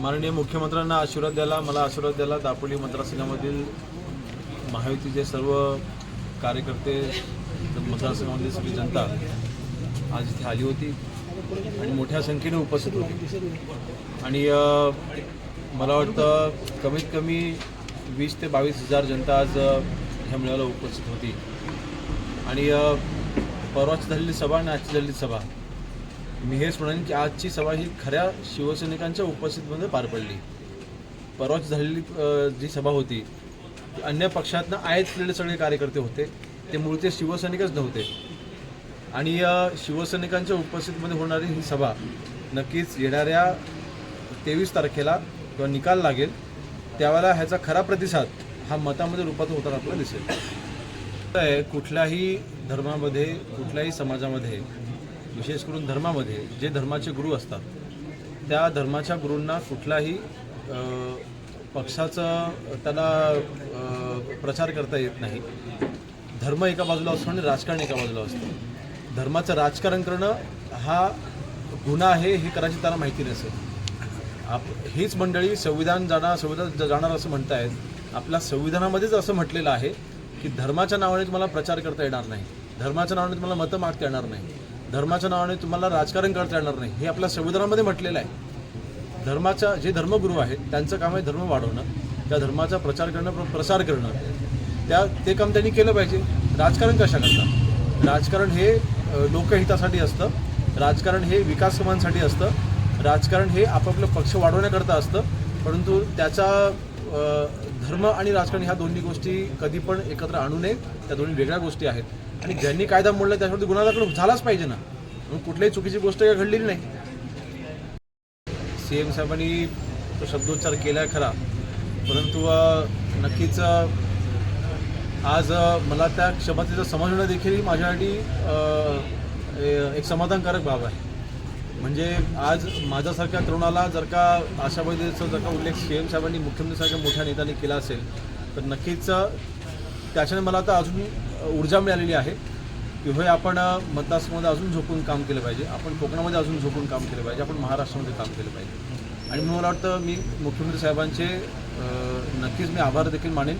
माननीय मुख्यमंत्र्यांना आशीर्वाद द्यायला मला आशीर्वाद द्यायला दापोली मतदारसंघामधील महायुतीचे सर्व कार्यकर्ते मतदारसंघामधील सगळी जनता आज इथे आली होती आणि मोठ्या संख्येने उपस्थित होती. आणि मला वाटतं कमीत कमी वीस ते बावीस हजार जनता आज ह्या मेळाव्याला उपस्थित होती. आणि परवाची झालेली सभा आणि आजची झालेली सभा मी हेच म्हणेन की आजची सभा ही खऱ्या शिवसैनिकांच्या उपस्थितीमध्ये पार पडली. परवाच झालेली जी सभा होती अन्य पक्षातनं आयतलेले सगळे कार्यकर्ते होते. ते मूळचे शिवसैनिकच नव्हते. आणि या शिवसैनिकांच्या उपस्थितीमध्ये होणारी ही सभा नक्कीच येणाऱ्या तेवीस तारखेला किंवा निकाल लागेल. त्यावेळेला ह्याचा खरा प्रतिसाद हा मतामध्ये रूपात होताना आपल्याला दिसेल. कुठल्याही धर्मामध्ये कुठल्याही समाजामध्ये विशेष करून धर्मामध्ये जे धर्माचे गुरु असतात त्या धर्माच्या गुरूंना कुठलाही पक्षाचं त्याला प्रचार करता येत नाही. धर्म एका बाजूला असतो आणि राजकारण एका बाजूला असतं. धर्माचं राजकारण करणं हा गुन्हा आहे हे कदाचित त्याला माहिती नसेल. आप हीच मंडळी संविधान जाणार संविधान जाणार असं म्हणतायत. आपल्या संविधानामध्येच असं म्हटलेलं आहे की धर्माच्या नावाने तुम्हाला प्रचार करता येणार नाही. धर्माच्या नावाने तुम्हाला मतं मागता येणार नाही. धर्माच्या नावाने तुम्हाला राजकारण करता येणार नाही हे आपल्या संविधानामध्ये म्हटलेलं आहे. धर्माच्या जे धर्मगुरू आहेत त्यांचं काम आहे धर्म वाढवणं त्या धर्माचा प्रचार करणं प्रसार करणं. त्या ते काम त्यांनी केलं पाहिजे. राजकारण कशा करतात? राजकारण हे लोकहितासाठी असतं. राजकारण हे विकास कामांसाठी असतं. राजकारण हे आपापलं पक्ष वाढवण्याकरता असतं. परंतु त्याचा धर्म आणि राजकारण ह्या दोन्ही गोष्टी कधी पण एकत्र आणू नये. त्या दोन्ही वेगळ्या गोष्टी आहेत. आणि ज्यांनी कायदा मोडला त्याच्यावरती गुन्हा दाखल झालाच पाहिजे ना. म्हणून कुठल्याही चुकीची गोष्ट काही घडलेली नाही. सी एम साहेबांनी तो शब्दोच्चार केला आहे खरा. परंतु नक्कीच आज मला त्या क्षमतेचं समजणं देखील माझ्यासाठी एक समाधानकारक बाब आहे. म्हणजे आज माझ्यासारख्या तरुणाला जर का अशा पद्धतीचा जर का उल्लेख सी एम साहेबांनी मुख्यमंत्रीसारख्या मोठ्या नेत्यांनी केला असेल तर नक्कीच त्याच्याने मला आता अजून ऊर्जा मिळालेली आहे. की होय आपण अ, मतदारसंघामध्ये अजून झोपून काम केलं पाहिजे. आपण कोकणामध्ये अजून झोपून काम केलं पाहिजे. आपण महाराष्ट्रामध्ये काम केलं पाहिजे. आणि मला वाटतं मी मुख्यमंत्री साहेबांचे नक्कीच मी आभार देखील मानेन.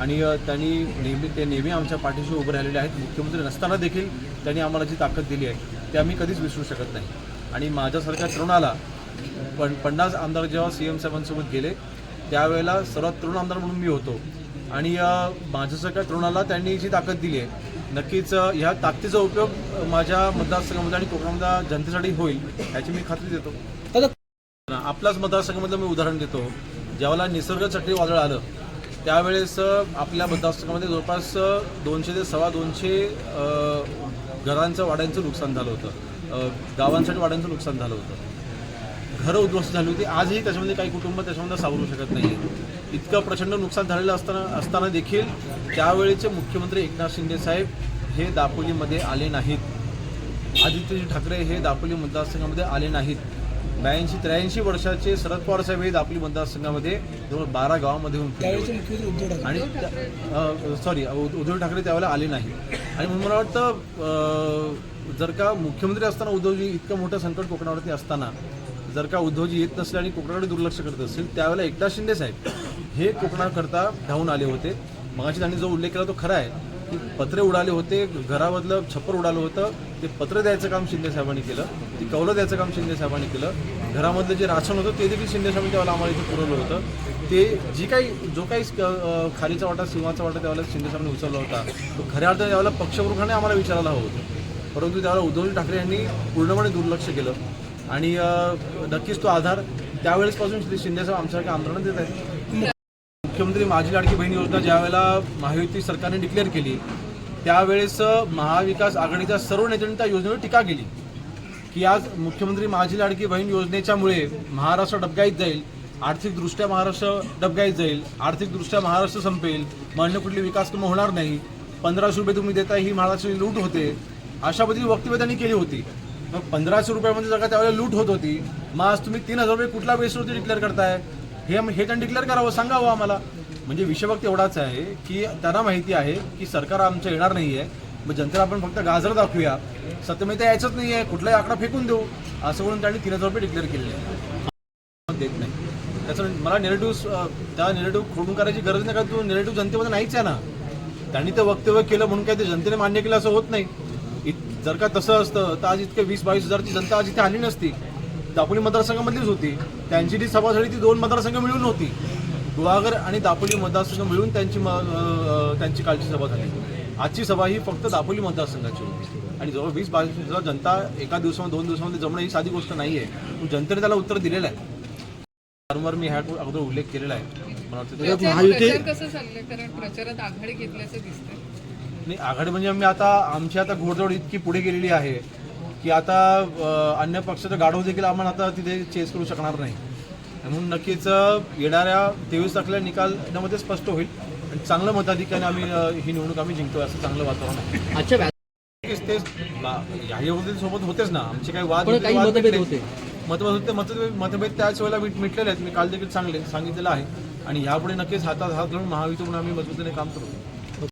आणि त्यांनी नेहमी ते नेहमी आमच्या पाठीशी उभे राहिलेले आहेत. मुख्यमंत्री नसताना देखील त्यांनी आम्हाला जी ताकद दिली आहे ते आम्ही कधीच विसरू शकत नाही. आणि माझ्यासारख्या तरुणाला पण पन्नास आमदार जेव्हा सी एम साहेबांसोबत गेले त्यावेळेला सर्वात तरुण आमदार म्हणून मी होतो. आणि माझ्यासारख्या तरुणाला त्यांनी जी ताकद दिली आहे नक्कीच ह्या ताकदीचा उपयोग माझ्या मतदारसंघामध्ये आणि कोकणामध्ये जनतेसाठी होईल याची मी खात्री देतो. आपल्याच मतदारसंघामधलं मी उदाहरण देतो. ज्यावेळेला निसर्ग चक्रीवादळ आलं त्यावेळेस आपल्या मतदारसंघामध्ये जवळपास दोनशे ते सव्वा दोनशे घरांचं वाड्यांचं नुकसान झालं होतं. गावांसाठी वाड्यांचं नुकसान झालं होतं. घरं उद्ध्वस्त झाली होती. आजही त्याच्यामध्ये काही कुटुंब त्याच्यामध्ये सावरू शकत नाही इतकं प्रचंड नुकसान झालेलं असताना असताना देखील त्यावेळेचे मुख्यमंत्री एकनाथ शिंदे साहेब हे दापोलीमध्ये आले नाहीत. आदित्यजी ठाकरे हे दापोली मतदारसंघामध्ये आले नाहीत. ब्याऐंशी त्र्याऐंशी वर्षाचे शरद पवार साहेब हे दापोली मतदारसंघामध्ये जवळ बारा गावामध्ये होऊन आणि सॉरी उद्धव ठाकरे त्यावेळेला आले नाही आणि म्हणून मला वाटतं जर का मुख्यमंत्री असताना उद्धवजी इतकं मोठं संकट कोकणावरती असताना जर का उद्धवजी येत नसले आणि कोकणाकडे दुर्लक्ष करत असतील त्यावेळेला एकदा शिंदे साहेब हे कोकणाकरता धावून आले होते. मगाशी त्यांनी जो उल्लेख केला तो खरा आहे की पत्रे उडाले होते घरामधलं छप्पर उडालं होतं ते पत्र द्यायचं काम शिंदे साहेबांनी केलं ती कौलं द्यायचं काम शिंदे साहेबांनी केलं. घरामधलं जे राशन होतं ते देखील शिंदे साहेबांनी त्यावेळेला आम्हाला इथे पुरवलं होतं. ते जी काही जो काही खालीचा वाटा सिंहाचा वाटा त्यावेळेला शिंदे साहेबांनी उचलला होता तो खऱ्या अर्थाने त्यावेळेला पक्षप्रमुखाने आम्हाला विचारायला हवं होतं. परंतु त्यावेळेला उद्धवजी ठाकरे यांनी पूर्णपणे दुर्लक्ष केलं. आणि नक्कीच तो आधार त्यावेळेसपासून श्री शिंदेसाहेब आमच्यासारख्या आमदारांना देत आहेत. मुख्यमंत्री माझी लाडकी बहीण योजना ज्यावेळेला महायुती सरकारने डिक्लेअर केली त्यावेळेस महाविकास आघाडीच्या सर्व नेत्यांनी त्या योजनेवर टीका केली की आज मुख्यमंत्री माझी लाडकी बहीण योजनेच्यामुळे महाराष्ट्र डबगाईत जाईल आर्थिकदृष्ट्या महाराष्ट्र डबगाईत जाईल आर्थिकदृष्ट्या महाराष्ट्र संपेल मान्य कुठली विकास कामं होणार नाही पंधराशे रुपये तुम्ही देताय ही महाराष्ट्राची लूट होते अशा पद्धती वक्तव्य त्यांनी केली होती. मग पंधराशे रुपयामध्ये जर का त्यावेळेला लूट होत होती मग आज तुम्ही तीन हजार रुपये कुठला बेसवरती डिक्लेअर करताय? हे हे त्यांनी डिक्लेअर करावं सांगावं आम्हाला. म्हणजे विषयभक्त एवढाच आहे की त्यांना माहिती आहे की सरकार आमचं येणार नाही आहे मग जनतेला आपण फक्त गाजर दाखवूया. सत्यमेता यायचंच नाही आहे कुठलाही आकडा फेकून देऊ. असं म्हणून त्यांनी तीन हजार रुपये डिक्लेअर केले. आहे देत नाही. त्याचं मला निरेटिव्ह त्या निरेटिव्ह खोडून करायची गरज नाही कारण तो निरेटिव्ह जनतेमध्ये नाहीच आहे ना. त्यांनी ते वक्तव्य केलं म्हणून काय ते जनतेने मान्य केलं असं होत नाही. इत- जर का तसं असतं तर आज इतके वीस बावीस हजारची जनता आज इथे आली नसती. दापोली मतदारसंघामधलीच होती. त्यांची जी सभा झाली ती दोन मतदारसंघ मिळून होती. गुहागर आणि दापोली मतदारसंघ मिळून त्यांची त्यांची कालची सभा झाली. आजची सभा ही फक्त दापोली मतदारसंघाची होती. आणि जवळ वीस बावीस हजार जनता एका दिवसामध्ये दोन दिवसामध्ये जमणं ही साधी गोष्ट नाही आहे पण जनतेने त्याला उत्तर दिलेलं आहे. वारंवार मी ह्या अगोदर उल्लेख केलेला आहे. मला वाटतं प्रचार कसं चाललंय? कारण प्रचारात आघाडी घेतल्याचं दिसतंय. नाही आघाडी म्हणजे आम्ही आता आमची आता घोडदौड इतकी पुढे गेलेली आहे की आता अन्य पक्षाचा गाढव देखील आम्हाला आता तिथे चेस करू शकणार नाही. म्हणून नक्कीच येणाऱ्या तेवीस तारखेला निकालामध्ये स्पष्ट होईल आणि चांगलं मताधिकाने आम्ही ही निवडणूक आम्ही जिंकतोय असं चांगलं वातावरण आहे. तेच सोबत होतेच ना. आमचे काही वाद मतभेद. होते. मतभेद होते मतभेद त्याच वेळेला मिट- मिटलेले आहेत. मी काल देखील सांगले सांगितलेलं आहे. आणि यापुढे नक्कीच हातात हात घालून महायुतीकडून आम्ही मजबूतीने काम करू.